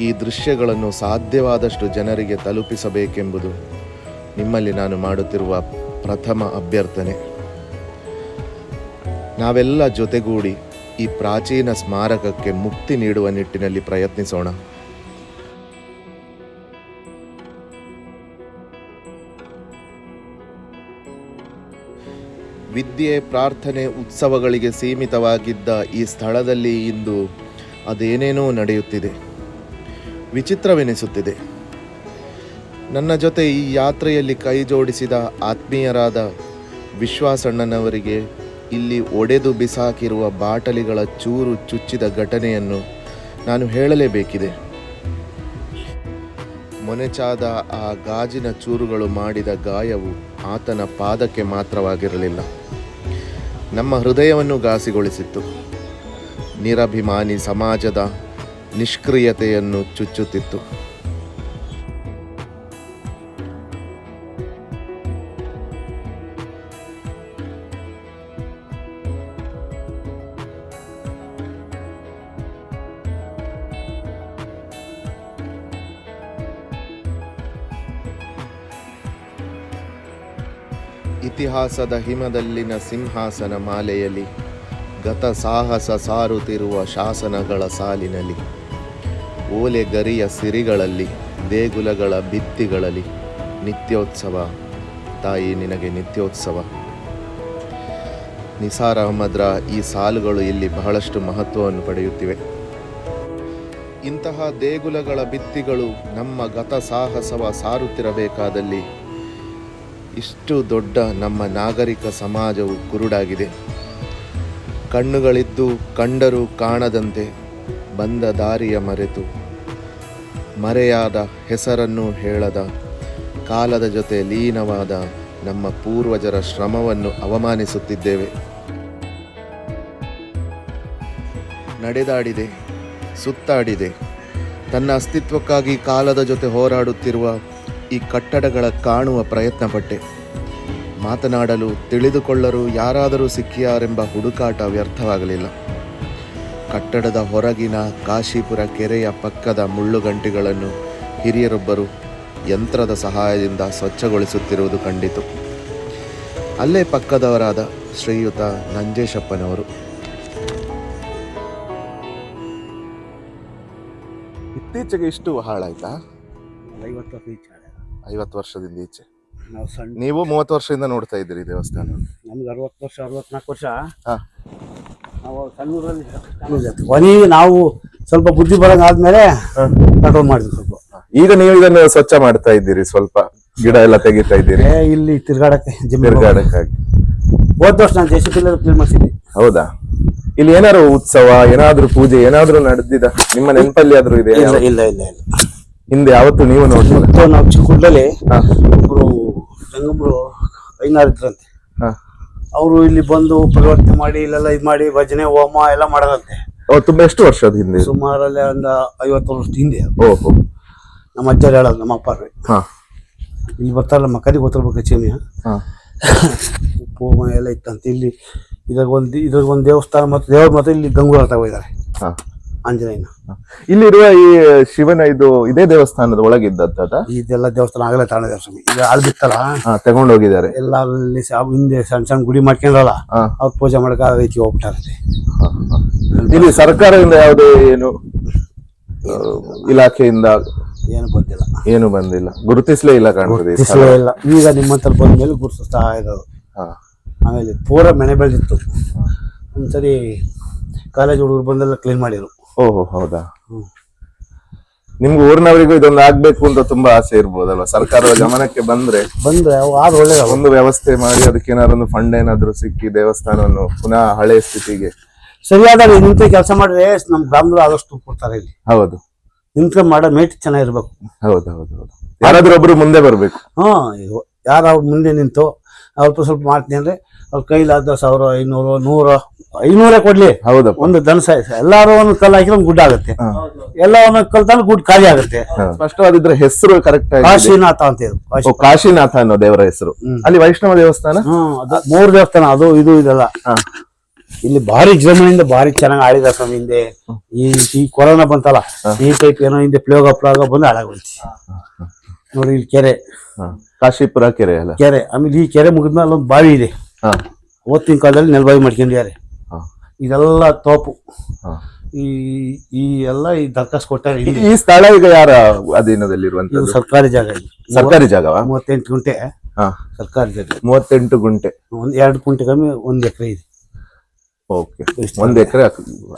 ಈ ದೃಶ್ಯಗಳನ್ನು ಸಾಧ್ಯವಾದಷ್ಟು ಜನರಿಗೆ ತಲುಪಿಸಬೇಕೆಂಬುದು ನಿಮ್ಮಲ್ಲಿ ನಾನು ಮಾಡುತ್ತಿರುವ ಪ್ರಥಮ ಅಭ್ಯರ್ಥನೆ. ನಾವೆಲ್ಲ ಜೊತೆಗೂಡಿ ಈ ಪ್ರಾಚೀನ ಸ್ಮಾರಕಕ್ಕೆ ಮುಕ್ತಿ ನೀಡುವ ನಿಟ್ಟಿನಲ್ಲಿ ಪ್ರಯತ್ನಿಸೋಣ. ವಿದ್ಯೆ, ಪ್ರಾರ್ಥನೆ, ಉತ್ಸವಗಳಿಗೆ ಸೀಮಿತವಾಗಿದ್ದ ಈ ಸ್ಥಳದಲ್ಲಿ ಇಂದು ಅದೇನೇನೋ ನಡೆಯುತ್ತಿದೆ. ವಿಚಿತ್ರವೆನಿಸುತ್ತಿದೆ. ನನ್ನ ಜೊತೆ ಈ ಯಾತ್ರೆಯಲ್ಲಿ ಕೈ ಜೋಡಿಸಿದ ಆತ್ಮೀಯರಾದ ವಿಶ್ವಾಸಣ್ಣನವರಿಗೆ ಇಲ್ಲಿ ಒಡೆದು ಬಿಸಾಕಿರುವ ಬಾಟಲಿಗಳ ಚೂರು ಚುಚ್ಚಿದ ಘಟನೆಯನ್ನು ನಾನು ಹೇಳಲೇಬೇಕಿದೆ. ಮೊನೆಚಾದ ಆ ಗಾಜಿನ ಚೂರುಗಳು ಮಾಡಿದ ಗಾಯವು ಆತನ ಪಾದಕ್ಕೆ ಮಾತ್ರವಾಗಿರಲಿಲ್ಲ. ನಮ್ಮ ಹೃದಯವನ್ನು ಘಾಸಿಗೊಳಿಸಿತ್ತು. ನಿರಭಿಮಾನಿ ಸಮಾಜದ ನಿಷ್ಕ್ರಿಯತೆಯನ್ನು ಚುಚ್ಚುತ್ತಿತ್ತು. ಇತಿಹಾಸದ ಹಿಮದಲ್ಲಿನ ಸಿಂಹಾಸನ ಮಾಲೆಯಲ್ಲಿ, ಗತ ಸಾಹಸ ಸಾರುತ್ತಿರುವ ಶಾಸನಗಳ ಸಾಲಿನಲ್ಲಿ, ಓಲೆ ಗರಿಯ ಸಿರಿಗಳಲ್ಲಿ, ದೇಗುಲಗಳ ಭಿತ್ತಿಗಳಲ್ಲಿ ನಿತ್ಯೋತ್ಸವ. ತಾಯಿ ನಿನಗೆ ನಿತ್ಯೋತ್ಸವ. ನಿಸಾರ್ ಅಹಮದ್ರ ಈ ಸಾಲುಗಳು ಇಲ್ಲಿ ಬಹಳಷ್ಟು ಮಹತ್ವವನ್ನು ಪಡೆಯುತ್ತಿವೆ. ಇಂತಹ ದೇಗುಲಗಳ ಭಿತ್ತಿಗಳು ನಮ್ಮ ಗತ ಸಾಹಸವ ಸಾರುತ್ತಿರಬೇಕಾದಲ್ಲಿ ಇಷ್ಟು ದೊಡ್ಡ ನಮ್ಮ ನಾಗರಿಕ ಸಮಾಜವು ಕುರುಡಾಗಿದೆ. ಕಣ್ಣುಗಳಿದ್ದು ಕಂಡರೂ ಕಾಣದಂತೆ ಬಂದ ದಾರಿಯ ಮರೆತು. ಮರೆಯಾದ ಹೆಸರನ್ನು ಹೇಳದ ಕಾಲದ ಜೊತೆ ಲೀನವಾದ ನಮ್ಮ ಪೂರ್ವಜರ ಶ್ರಮವನ್ನು ಅವಮಾನಿಸುತ್ತಿದ್ದೇವೆ. ನಡೆದಾಡಿದೆ, ಸುತ್ತಾಡಿದೆ. ತನ್ನ ಅಸ್ತಿತ್ವಕ್ಕಾಗಿ ಕಾಲದ ಜೊತೆ ಹೋರಾಡುತ್ತಿರುವ ಈ ಕಟ್ಟಡಗಳ ಕಾಣುವ ಪ್ರಯತ್ನ ಪಟ್ಟೆ ಮಾತನಾಡಲು ತಿಳಿದುಕೊಳ್ಳಲು ಯಾರಾದರೂ ಸಿಕ್ಕಿಯಾರೆಂಬ ಹುಡುಕಾಟ ವ್ಯರ್ಥವಾಗಲಿಲ್ಲ. ಕಟ್ಟಡದ ಹೊರಗಿನ ಕಾಶಿಪುರ ಕೆರೆಯ ಪಕ್ಕದ ಮುಳ್ಳುಗಂಟಿಗಳನ್ನು ಹಿರಿಯರೊಬ್ಬರು ಯಂತ್ರದ ಸಹಾಯದಿಂದ ಸ್ವಚ್ಛಗೊಳಿಸುತ್ತಿರುವುದು ಕಂಡಿತು. ಅಲ್ಲೇ ಪಕ್ಕದವರಾದ ಶ್ರೀಯುತ ನಂಜೇಶಪ್ಪನವರು. ಇತ್ತೀಚೆಗೆ ಇಷ್ಟು ಹಾಳಾಯ್ತಾ? ಐವತ್ತು. ಐವತ್ತು ವರ್ಷದಿಂದ ಈಚೆ. ನಾವು ಸಣ್ಣ ನೀವು ಮೂವತ್ತು ವರ್ಷದಿಂದ ನೋಡ್ತಾ ಇದ್ದೀರಿ ದೇವಸ್ಥಾನ. ನಮ್ಗೆ ಅರವತ್ತು ವರ್ಷ ಅರವತ್ನಾಲ್ಕು ವರ್ಷ. ಹಾ. ನಾವು ಸಣ್ಣೂರಲ್ಲಿ ಕೊನೆಗೆ ನಾವು ಸ್ವಲ್ಪ ಬುದ್ಧಿ ಬರಂಗ ಆದ್ಮೇಲೆ ಕಂಟ್ರೋಲ್ ಮಾಡಿದ್ವಿ ಸ್ವಲ್ಪ. ಈಗ ನೀವು ಇದನ್ನು ಸ್ವಚ್ಛ ಮಾಡ್ತಾ ಇದ್ದೀರಿ ಸ್ವಲ್ಪ ಗಿಡ ಎಲ್ಲ ತೆಗಿತಾ ಇದ್ದೀರಿ. ಏ, ಇಲ್ಲಿ ತಿರ್ಗಾಡಕ್ಕೆ ಜಿಮ್ ತಿರ್ಗಾಡಕ್ಕಾಗಿ. ಹೋದ ವರ್ಷ ನಾನು ಜೆ ಸಿ ಪಿ ಕ್ಲೀನ್ ಮಾಡಿಸಿದ್ದೆ. ಹೌದಾ? ಇಲ್ಲಿ ಏನಾದ್ರು ಉತ್ಸವ ಏನಾದ್ರೂ ಪೂಜೆ ಏನಾದ್ರೂ ನಡೆದಿದ? ನಿಮ್ಮ ನೆನಪಲ್ಲಿ ಆದ್ರೂ ಇದೆ ಇಲ್ಲ ಇಲ್ಲ ಇಲ್ಲ. ಹಿಂದೆ ಯಾವತ್ತು ನೀವು ನೋಡ್ತೀವಿ ನಾವು ಚಿಕ್ಕಲ್ಲಿ. ಒಬ್ರು ಜಂಗಮ್ರು ಐನಾರು ಇದ್ರಂತೆ. ಅವರು ಇಲ್ಲಿ ಬಂದು ಪರಿವರ್ತನೆ ಮಾಡಿ ಇಲ್ಲೆಲ್ಲ ಇದು ಮಾಡಿ ಭಜನೆ ಹೋಮ ಎಲ್ಲ ಮಾಡೋದಂತೆ. ತುಂಬಾ ಎಷ್ಟು ವರ್ಷದ ಹಿಂದೆ? ಸುಮಾರಲ್ಲಿ ಒಂದು ಐವತ್ತು ವರ್ಷದ ಹಿಂದೆ ಓಹೋ. ನಮ್ಮ ಅಜ್ಜರು ಹೇಳೋದು ನಮ್ಮ ಅಪ್ಪ ಇಲ್ಲಿ ಬರ್ತಾರಲ್ಲ ಮಕ್ಕಳಿಗೆ ಗೊತ್ತಿರ್ಬೇಕು ಚೀಮಿಯ ಉಪ್ಪು ಹೋಮ ಎಲ್ಲ ಇತ್ತಂತೆ. ಇಲ್ಲಿ ಇದ್ರಾಗ ಒಂದು ಇದ್ರಾಗ ಒಂದು ದೇವಸ್ಥಾನ ಮತ್ತು ದೇವ್ರ ಮತ್ತೆ ಇಲ್ಲಿ ಗಂಗೂರ ಹೋಗಿದ್ದಾರೆ. ಹಾ. ಆಂಜನೇಯನ. ಇಲ್ಲಿರುವ ಈ ಶಿವನ ಇದು ಇದೇ ದೇವಸ್ಥಾನದ ಒಳಗಿದ್ದದ ಇದೆಲ್ಲ ದೇವಸ್ಥಾನ ಆಗಲೇ ತಾಣ ಸ್ವಾಮಿ. ಈಗ ಅಲ್ಲಿ ಬಿತ್ತಲ್ಲ. ಹಾ ತಗೊಂಡೋಗಿದ್ದಾರೆ. ಎಲ್ಲ ಅಲ್ಲಿ ಸ- ಹಿಂದೆ ಸಣ್ಣ ಸಣ್ಣ ಗುಡಿ ಮಾಡ್ಕೊಂಡ್ರಲ್ಲ ಹಾ. ಅವ್ರು ಪೂಜೆ ಮಾಡಕ್ಕೆ ಆ ರೀತಿ ಹೋಗ್ಬಿಟ್ಟಾರೆ. ಇಲ್ಲಿ ಸರ್ಕಾರದಿಂದ ಯಾವುದೇ ಏನು ಆ, ಇಲಾಖೆಯಿಂದ ಏನು ಬಂದಿಲ್ಲ. ಏನು ಬಂದಿಲ್ಲ? ಗುರುತಿಸ್ಲೇ ಇಲ್ಲ ಕಾಣ್ತದೆ ಈ ಸ್ಥಳ. ತಿಸ್ಲೇ ಇಲ್ಲ. ಈಗ ನಿಮ್ಮಂತಲ್ಲಿ ಬಂದ ಮೇಲೆ ಗುರುತಿಸ್ತಾ ಇರೋದು ಹಾ. ಆಮೇಲೆ ಪೂರ ಮೆಣೆ ಬೆಳೆದಿತ್ತು. ಒಂದ್ಸರಿ ಕಾಲೇಜ್ ಹುಡುಗರು ಬಂದೆಲ್ಲ ಕ್ಲೀನ್ ಮಾಡಿರು ಓಹೋ ಹೌದಾ. ನಿಮ್ಗೆ ಊರಿನವರಿಗೂ ಇದೊಂದು ಆಗ್ಬೇಕು ಅಂತ ತುಂಬಾ ಆಸೆ ಇರ್ಬೋದಲ್ವಾ? ಸರ್ಕಾರದ ಗಮನಕ್ಕೆ ಬಂದ್ರೆ ಬಂದ್ರೆ ಆದ್ರೆ ಒಳ್ಳೇದವ ಒಂದು ವ್ಯವಸ್ಥೆ ಮಾಡಿ ಅದಕ್ಕೆ ಏನಾದ್ರು ಒಂದು ಫಂಡ್ ಏನಾದ್ರು ಸಿಕ್ಕಿ ದೇವಸ್ಥಾನವನ್ನು ಪುನಃ ಹಳೆ ಸ್ಥಿತಿಗೆ ಸರಿಯಾದ ನಿಂತ ಕೆಲಸ ಮಾಡಿದ್ರೆ ನಮ್ ಗ್ರಾಮದಲ್ಲಿ ಆದಷ್ಟು ಕೊಡ್ತಾರೆ ಇಲ್ಲಿ. ಹೌದು. ನಿಂತ್ಕೊಂಡು ಮಾಡೋ ಮೇಟ್ ಚೆನ್ನಾಗಿರ್ಬೇಕು. ಹೌದು ಹೌದು ಹೌದು. ಯಾರಾದ್ರೂ ಒಬ್ರು ಮುಂದೆ ಬರ್ಬೇಕು. ಹಾ ಯಾರು ಮುಂದೆ ನಿಂತು ಅವ್ರು ಸ್ವಲ್ಪ ಮಾಡ್ತೀನಿ ಅಂದ್ರೆ ಅವ್ರ ಕೈಲಾದ ಸಾವಿರ ಐನೂರು ನೂರ ಐನೂರೇ ಕೊಡ್ಲಿ. ಹೌದು ಒಂದು ಧನ ಸಾಯಿಸ ಎಲ್ಲಾರು ಒಂದು ಕಲ್ಲು ಹಾಕಿದ್ರೆ ಒಂದು ಗುಡ್ಡ ಆಗುತ್ತೆ. ಎಲ್ಲ ಒಂದು ಕಲ್ ತಂದ್ರೆ ಗುಡ್ ಖಾಲಿ ಆಗುತ್ತೆ. ಫಸ್ಟ್ ಸ್ಪಷ್ಟವಾದಿದ್ರೆ ಹೆಸರು ಕರೆಕ್ಟ್ ಕಾಶಿನಾಥ ಅಂತ ಇದು ಕಾಶಿನಾಥ ಅನ್ನೋ ದೇವರ ಹೆಸರು. ಅಲ್ಲಿ ವೈಷ್ಣವ ದೇವಸ್ಥಾನ? ಮೂರ್ ದೇವಸ್ಥಾನ ಅದು ಇದು ಇದೆಲ್ಲ. ಇಲ್ಲಿ ಭಾರಿ ಜಮೀನಿಂದ ಭಾರಿ ಚೆನ್ನಾಗಿ ಆಳಿದ ಸ್ವಾಮಿ ಹಿಂದೆ. ಈ ಈ ಕೊರೋನಾ ಬಂತಲ್ಲ ಈ ಟೈಪ್ ಏನೋ ಹಿಂದೆ ಪ್ಲೋಗ ಪ್ಲೋಗ ಬಂದು ಹಾಳಾಗೋಯ್ತು ನೋಡಿ ಇಲ್ಲಿ ಕೆರೆ. ಕಾಶಿಪುರ ಕೆರೆ ಅಲ್ಲ? ಕೆರೆ ಆಮೇಲೆ ಈ ಕೆರೆ ಮುಗಿದ್ಮೇಲೆ ಅಲ್ಲೊಂದು ಬಾವಿ ಇದೆ. ಹಾ. ಓದ್ತಿನ ಕಾಲದಲ್ಲಿ ನೆಲಬಾವಿ ಮಾಡ್ಕೊಂಡಿದ್ದಾರೆ ಹಾ. ಇದೆಲ್ಲ ತೋಪು. ಹಾ. ಈ ಈ ಎಲ್ಲ ಈ ದರ್ಖಾಸ್ತು ಕೊಟ್ಟಾರೆ ಈ- ಇಲ್ಲಿ ಈ ಸ್ಥಳ ಈಗ ಯಾರ ಇದು ಅಧೀನದಲ್ಲಿರುವಂತದ್ದು ಸರ್ಕಾರಿ ಜಾಗ ಸರ್ಕಾರಿ ಜಾಗವಾ? ಮೂವತ್ತೆಂಟು ಗುಂಟೆ. ಹಾ. ಸರ್ಕಾರಿ ಜಾಗ. ಮೂವತ್ತೆಂಟು ಗುಂಟೆ. ಒಂದ್ ಎರಡು ಗುಂಟೆ ಕಮ್ಮಿ ಒಂದ್ ಎಕರೆ ಇದೆ. ಓಕೆ. ಒಂದ್ ಎಕರೆ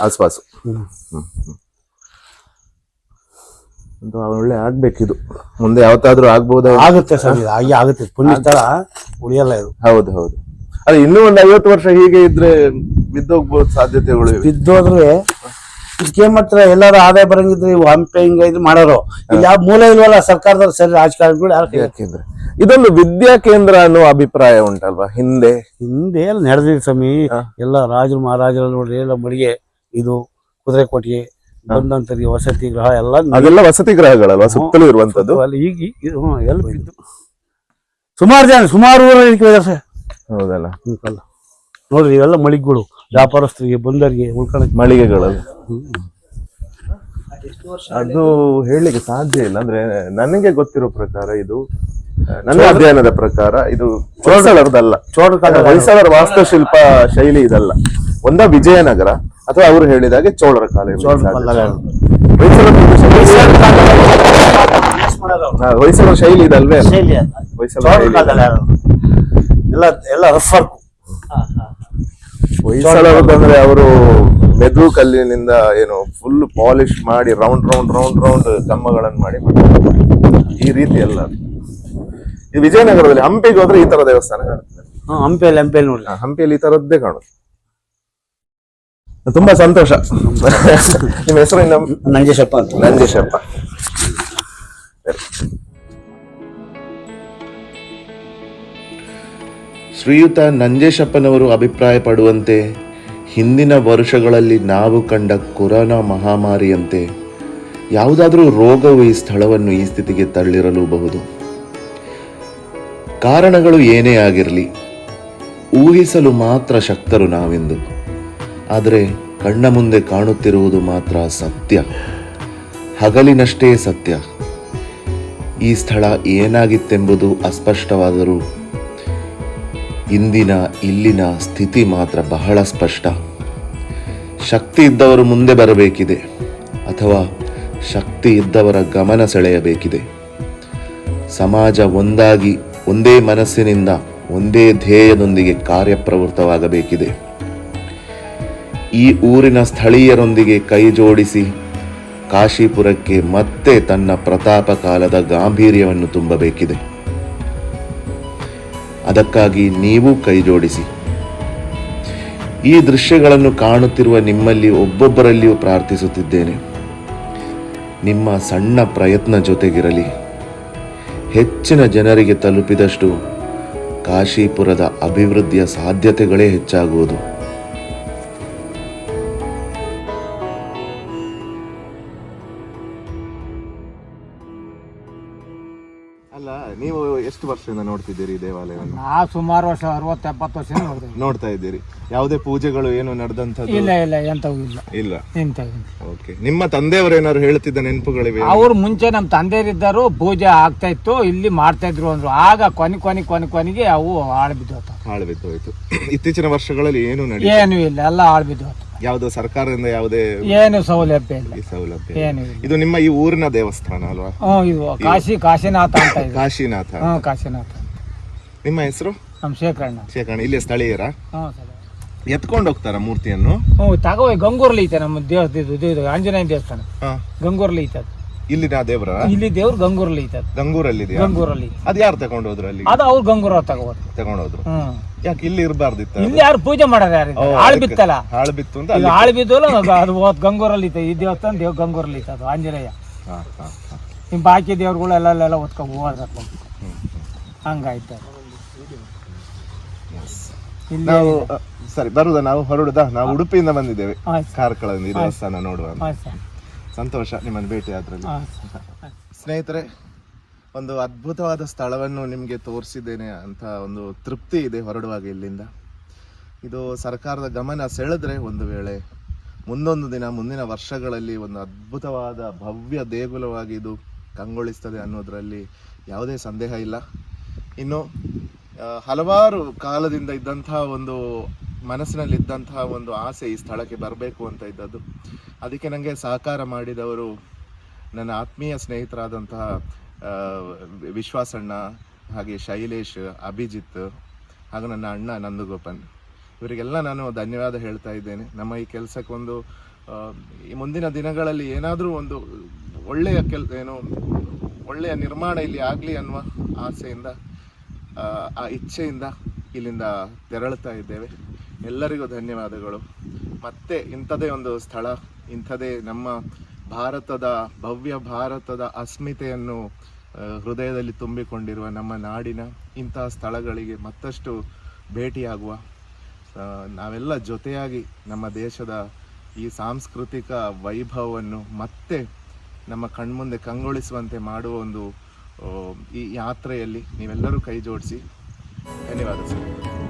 ಆಸ್ಪಾಸು. ಹ್ಮ್. ಹ್ಮ್, ಹ್ಮ್. ಒಂದು ಒಳ್ಳೆ ಆಗ್ಬೇಕಿದು. ಮುಂದೆ ಯಾವತ್ತಾದ್ರೂ ಆಗ್ಬೋದ? ಆಗುತ್ತೆ ಸರ್ ಹಾಗೆ ಆಗುತ್ತೆ. ಪುಣ್ಯ ಸ್ಥಳ ಉಳಿಯಲ್ಲ ಇದು. ಹೌದು ಹೌದು. ಅದೇ ಇನ್ನೂ ಒಂದು ಐವತ್ತು ವರ್ಷ ಹೀಗೆ ಇದ್ರೆ ಬಿದ್ದೋಗ್ಬೋದು ಸಾಧ್ಯತೆಗಳು ಇವೆ ಬಿದ್ದೋದ್ರೆ ಇದಕ್ಕೆ ಮಾತ್ರ ಎಲ್ಲಾರು ಆದಾಯ ಬರಂಗಿದ್ರೆ ಇವು ಹಂಪೆ ಹಿಂಗ ಇದು ಮಾಡೋರು. ಇಲ್ಲಿ ಯಾವ ಮೂಲ ಇಲ್ವಲ್ಲ ಸರ್ಕಾರದವ್ರು ಸರಿ ರಾಜಕಾರಣಿಗಳು ಯಾರು ಕೈ- ಯಾಕೆಂದ್ರೆ ಇದೊಂದು ವಿದ್ಯಾ ಕೇಂದ್ರ ಅನ್ನೋ ಅಭಿಪ್ರಾಯ ಉಂಟಲ್ವಾ? ಹಿಂದೆ? ಹಿಂದೆ ಎಲ್ಲ ನಡೆದಿದೆ ಸ್ವಾಮಿ. ಎಲ್ಲ ರಾಜರು ಮಹಾರಾಜರು ನೋಡ್ರಿ ಎಲ್ಲ ಮಡಿಗೆ ಇದು ಕುದುರೆ ಕೋಟೆ ಬಂದಂತರಿಗೆ ವಸತಿ ಗೃಹ ಎಲ್ಲ ಅದೆಲ್ಲ ವಸತಿ ಗೃಹಗಳಲ್ವಾ? ಸುತ್ತಲೂ ಇರುವಂತದ್ದು ಅಲ್ಲಿ ಈಗ ಇದು ಹ್ಮ್, ಎಲ್ಲ ಬಿದ್ದು. ಸುಮಾರು ಜನ ಸುಮಾರು ಊರಲ್ಲಿ ಸರ್. ಹೌದಲ್ಲ? ಉಳ್ಕಲ್ಲ ನೋಡ್ರಿ ಇವೆಲ್ಲ ಮಳಿಗೆಗಳು ವ್ಯಾಪಾರಸ್ಥರಿಗೆ ಬಂದರಿಗೆ ಉಳ್ಕೊಳಕ್ಕೆ ಮಳಿಗೆಗಳಲ್ಲಿ ಅದು ಹೇಳಲಿಕ್ಕೆ ಸಾಧ್ಯ ಇಲ್ಲ ಅಂದ್ರೆ ನನಗೆ ಗೊತ್ತಿರೋ ಪ್ರಕಾರ ಇದು ನನ್ನ ಅಧ್ಯಯನದ ಪ್ರಕಾರ ಇದು ಹೊಯ್ಸಳರದಲ್ಲ. ಹೊಯ್ಸಳರ ವಾಸ್ತುಶಿಲ್ಪ ಶೈಲಿ ಇದಲ್ಲ. ಒಂದ ವಿಜಯನಗರ ಅಥವಾ ಅವರು ಹೇಳಿದಾಗೆ ಚೋಳರ ಕಾಲ ಹೊಯ್ಸಳ. ಶೈಲಿ- ಇದಲ್ವೇ? ಹೊಯ್ಸಳ? ಎಲ್ಲ ಎಲ್ಲ ರಫ್ ವರ್ಕ್ ಹೊಯ್ಸಳರದಂದ್ರೆ ಅವರು ಮೆದು ಕಲ್ಲಿನಿಂದ ಏನು ಫುಲ್ ಪಾಲಿಶ್ ಮಾಡಿ ರೌಂಡ್ ರೌಂಡ್ ರೌಂಡ್ ರೌಂಡ್ ಕಂಬಗಳನ್ನು ಮಾಡಿ ಈ ರೀತಿ ಎಲ್ಲ. ಈ ವಿಜಯನಗರದಲ್ಲಿ ಹಂಪಿಗೆ ಹೋದ್ರೆ ಈ ತರ ದೇವಸ್ಥಾನ ಕಾಣುತ್ತೆ. ಹಂಪಿಯಲ್ಲಿ ಹಂಪಿಯಲ್ಲಿ ನೋಡಿ ಹಂಪಿಯಲ್ಲಿ ಈ ತರದ್ದೇ ಕಾಣುತ್ತೆ. ತುಂಬಾ ಸಂತೋಷ. ನಿಮ್ಮ ಹೆಸರು ನಂಜೇಶಪ್ಪ ಅಂತ. ನಂಜೇಶಪ್ಪ. ಶ್ರೀಯುತ ನಂಜೇಶಪ್ಪನವರು ಅಭಿಪ್ರಾಯಪಡುವಂತೆ, ಹಿಂದಿನ ವರ್ಷಗಳಲ್ಲಿ ನಾವು ಕಂಡ ಕೊರೋನಾ ಮಹಾಮಾರಿಯಂತೆ ಯಾವುದಾದರೂ ರೋಗವು ಈ ಸ್ಥಳವನ್ನು ಈ ಸ್ಥಿತಿಗೆ ತಳ್ಳಿರಲೂಬಹುದು. ಕಾರಣಗಳು ಏನೇ ಆಗಿರಲಿ, ಊಹಿಸಲು ಮಾತ್ರ ಶಕ್ತರು ನಾವೆಂದು. ಆದರೆ ಕಣ್ಣ ಮುಂದೆ ಕಾಣುತ್ತಿರುವುದು ಮಾತ್ರ ಸತ್ಯ. ಹಗಲಿನಷ್ಟೇ ಸತ್ಯ. ಈ ಸ್ಥಳ ಏನಾಗಿತ್ತೆಂಬುದು ಅಸ್ಪಷ್ಟವಾದರೂ ಇಂದಿನ, ಇಲ್ಲಿನ ಸ್ಥಿತಿ ಮಾತ್ರ ಬಹಳ ಸ್ಪಷ್ಟ. ಶಕ್ತಿ ಇದ್ದವರು ಮುಂದೆ ಬರಬೇಕಿದೆ, ಅಥವಾ ಶಕ್ತಿ ಇದ್ದವರ ಗಮನ ಸೆಳೆಯಬೇಕಿದೆ. ಸಮಾಜ ಒಂದಾಗಿ, ಒಂದೇ ಮನಸ್ಸಿನಿಂದ, ಒಂದೇ ಧ್ಯೇಯದೊಂದಿಗೆ ಕಾರ್ಯಪ್ರವೃತ್ತವಾಗಬೇಕಿದೆ. ಈ ಊರಿನ ಸ್ಥಳೀಯರೊಂದಿಗೆ ಕೈ ಜೋಡಿಸಿ, ಕಾಶೀಪುರಕ್ಕೆ ಮತ್ತೆ ತನ್ನ ಪ್ರತಾಪ ಕಾಲದ ಗಾಂಭೀರ್ಯವನ್ನು ತುಂಬಬೇಕಿದೆ. ಅದಕ್ಕಾಗಿ ನೀವು ಕೈ ಜೋಡಿಸಿ. ಈ ದೃಶ್ಯಗಳನ್ನು ಕಾಣುತ್ತಿರುವ ನಿಮ್ಮಲ್ಲಿ ಒಬ್ಬೊಬ್ಬರಲ್ಲಿಯೂ ಪ್ರಾರ್ಥಿಸುತ್ತಿದ್ದೇನೆ. ನಿಮ್ಮ ಸಣ್ಣ ಪ್ರಯತ್ನ ಜೊತೆಗಿರಲಿ. ಹೆಚ್ಚಿನ ಜನರಿಗೆ ತಲುಪಿದಷ್ಟು ಕಾಶೀಪುರದ ಅಭಿವೃದ್ಧಿಯ ಸಾಧ್ಯತೆಗಳೇ ಹೆಚ್ಚಾಗುವುದು. ವರ್ಷದಿಂದ ನೋಡ್ತಿದ್ದೀರಿ ದೇವಾಲಯವನ್ನು? ನಾ ಸುಮಾರು ವರ್ಷ ಅರವತ್ತು ಎಪ್ಪತ್ತು ವರ್ಷ ನೋಡ್ತಾ ಇದ್ದೀರಿ. ಯಾವುದೇ ಪೂಜೆಗಳು ಏನು ನಡೆದಂಥದ್ದು? ಇಲ್ಲ ಇಲ್ಲ ಎಂಥವು ಇಲ್ಲ. ಇಲ್ಲ. ಇಂಥವು ಓಕೆ ನಿಮ್ಮ ತಂದೆಯವರು ಏನಾದ್ರು ಹೇಳ್ತಿದ್ದ ನೆನಪುಗಳಿವೆ ಅವ್ರು ಮುಂಚೆ ನಮ್ಮ ತಂದೆಯರಿದ್ದರು ಪೂಜೆ ಆಗ್ತಾ ಇತ್ತು ಇಲ್ಲಿ ಮಾಡ್ತಾ ಇದ್ರು ಅಂದ್ರು. ಆಗ ಕೊನೆ ಕೊನೆ ಕೊನೆ ಕೊನೆಗೆ ಅವು ಹಾಳು ಹಾಳು ಬಿದ್ದು ಹೋಯ್ತು ಇತ್ತೀಚಿನ ವರ್ಷಗಳಲ್ಲಿ ಏನು ನಡಿ ಏನು ಇಲ್ಲ ಎಲ್ಲ ಹಾಳು ಬಿದ್ದೋತ ಯಾವುದು ಸರ್ಕಾರದಿಂದ ಯಾವುದೇ ಏನು ಸೌಲಭ್ಯ ಇಲ್ಲ. ಈ ಸೌಲಭ್ಯ ಏನು ಇಲ್ಲ. ಇದು ನಿಮ್ಮ ಈ ಊರಿನ ದೇವಸ್ಥಾನ ಅಲ್ವಾ? ಹ್ಞೂ ಇದು ಕಾಶಿ ಕಾಶಿನಾಥ ಅಂತ ಇದೆ. ಕಾಶಿನಾಥ. ಹ್ಞೂ ಕಾಶಿನಾಥ. ನಿಮ್ಮ ಹೆಸರು? ನಮ್ಮ ಶೇಖರಣ್ಣ. ಶೇಖರಣ ಇಲ್ಲಿ ಸ್ಥಳೀಯರ? ಹ್ಞೂ ಸರಿ. ಎತ್ಕೊಂಡು ಹೋಗ್ತಾರ ಮೂರ್ತಿಯನ್ನು? ಹ್ಞೂ ತಗೋ ಗಂಗೂರ್ಲಿ ಐತೆ ನಮ್ಮ ದೇವಸ್ಥಾನ ಇದು ಇದು ಆಂಜನೇಯ ದೇವಸ್ಥಾನ. ಹಾ. ಗಂಗೂರ್ಲಿ ಐತೆ ಅದು. ಇಲ್ಲಿನ ದೇವರ? ಇಲ್ಲಿ ದೇವ್ರು ಗಂಗೂರಲ್ಲಿ ಐತೆ ಅದು ಗಂಗೂರಲ್ಲಿ. ಇದೆಯಾ ಗಂಗೂರಲ್ಲಿ ಅದು ಯಾರು ತಗೊಂಡೋದ್ರು ಅಲ್ಲಿ? ಅದು ಅವ್ರು ಗಂಗೂರ ತಗೋದು ತಗೊಂಡೋದ್ರು. ಹ್ಮ್. ಯಾಕೆ ಇಲ್ಲಿ ಇರಬಾರ್ದಿತ್ತ ಇಲ್ಲಿ ಯಾರು ಪೂಜೆ ಮಾಡೋದು ಯಾರು ಆಳ್. ಬಿತ್ತಲ್ಲ? ಹಾಳು ಬಿತ್ತು ಅಂತ ಅಲ್ಲಿ ಆಳ್ ಬಿದ್ದಲ್ಲ ಅದು ಹೋದ್ ಗಂಗೂರಲ್ಲಿ ಐತೆ ಈ ದೇವಸ್ಥಾನ ದೇವ್ ಗಂಗೂರಲ್ಲಿ ಐತೆ ಅದು ಆಂಜನೇಯ. ಹಾ, ಹಾ, ಹಾ. ನಿಮ್ ಬಾಕಿ ದೇವ್ರುಗಳು ಎಲ್ಲ ಹೊತ್ಕೊಂಡು ಹ್ಮ್ ಹಂಗಾಯ್ತು ಅದು. ಇಲ್ಲಿ ನಾವು ಅ, ಸರಿ ಬರುದ? ನಾವು ಹೊರಡುದಾ? ನಾವು ಉಡುಪಿಯಿಂದ ಬಂದಿದ್ದೇವೆ. ಕಾರ್ಕಳ ದೇವಸ್ಥಾನ ನೋಡುವ ಅಂತ. ಆಯ್ತು ಸರ್. ಸಂತೋಷ ನಿಮ್ಮನ್ನು ಭೇಟಿ ಅದರಲ್ಲಿ ಸ್ನೇಹಿತರೆ ಒಂದು ಅದ್ಭುತವಾದ ಸ್ಥಳವನ್ನು ನಿಮಗೆ ತೋರಿಸಿದ್ದೇನೆ ಅಂತ ಒಂದು ತೃಪ್ತಿ ಇದೆ ಹೊರಡುವಾಗ ಇಲ್ಲಿಂದ. ಇದು ಸರ್ಕಾರದ ಗಮನ ಸೆಳೆದ್ರೆ ಒಂದು ವೇಳೆ ಮುಂದೊಂದು ದಿನ ಮುಂದಿನ ವರ್ಷಗಳಲ್ಲಿ ಒಂದು ಅದ್ಭುತವಾದ ಭವ್ಯ ದೇಗುಲವಾಗಿ ಇದು ಕಂಗೊಳಿಸ್ತದೆ ಅನ್ನೋದರಲ್ಲಿ ಯಾವುದೇ ಸಂದೇಹ ಇಲ್ಲ. ಇನ್ನು ಹಲವಾರು ಕಾಲದಿಂದ ಇದ್ದಂತಹ ಒಂದು ಮನಸ್ಸಿನಲ್ಲಿ ಇದ್ದಂತಹ ಒಂದು ಆಸೆ ಈ ಸ್ಥಳಕ್ಕೆ ಬರಬೇಕು ಅಂತ ಇದ್ದದ್ದು. ಅದಕ್ಕೆ ನನಗೆ ಸಹಕಾರ ಮಾಡಿದವರು ನನ್ನ ಆತ್ಮೀಯ ಸ್ನೇಹಿತರಾದಂತಹ ವಿಶ್ವಾಸಣ್ಣ, ಹಾಗೆ ಶೈಲೇಶ್, ಅಭಿಜಿತ್, ಹಾಗೂ ನನ್ನ ಅಣ್ಣ ನಂದಗೋಪನ್. ಇವರಿಗೆಲ್ಲ ನಾನು ಧನ್ಯವಾದ ಹೇಳ್ತಾ ಇದ್ದೇನೆ. ನಮ್ಮ ಈ ಕೆಲಸಕ್ಕೊಂದು ಈ ಮುಂದಿನ ದಿನಗಳಲ್ಲಿ ಏನಾದರೂ ಒಂದು ಒಳ್ಳೆಯ ಕೆಲ, ಏನು, ಒಳ್ಳೆಯ ನಿರ್ಮಾಣ ಇಲ್ಲಿ ಆಗಲಿ ಅನ್ನುವ ಆಸೆಯಿಂದ ಆ ಇಚ್ಛೆಯಿಂದ ಇಲ್ಲಿಂದ ತೆರಳುತ್ತಾ ಇದ್ದೇವೆ. ಎಲ್ಲರಿಗೂ ಧನ್ಯವಾದಗಳು. ಮತ್ತೆ ಇಂಥದೇ ಒಂದು ಸ್ಥಳ, ಇಂಥದೇ ನಮ್ಮ ಭಾರತದ, ಭವ್ಯ ಭಾರತದ ಅಸ್ಮಿತೆಯನ್ನು ಹೃದಯದಲ್ಲಿ ತುಂಬಿಕೊಂಡಿರುವ ನಮ್ಮ ನಾಡಿನ ಇಂತಹ ಸ್ಥಳಗಳಿಗೆ ಮತ್ತಷ್ಟು ಭೇಟಿಯಾಗುವ ನಾವೆಲ್ಲ ಜೊತೆಯಾಗಿ ನಮ್ಮ ದೇಶದ ಈ ಸಾಂಸ್ಕೃತಿಕ ವೈಭವವನ್ನು ಮತ್ತೆ ನಮ್ಮ ಕಣ್ಮುಂದೆ ಕಂಗೊಳಿಸುವಂತೆ ಮಾಡುವ ಒಂದು ಈ ಯಾತ್ರೆಯಲ್ಲಿ ನೀವೆಲ್ಲರೂ ಕೈ ಜೋಡಿಸಿ ಧನ್ಯವಾದ ಸರ್.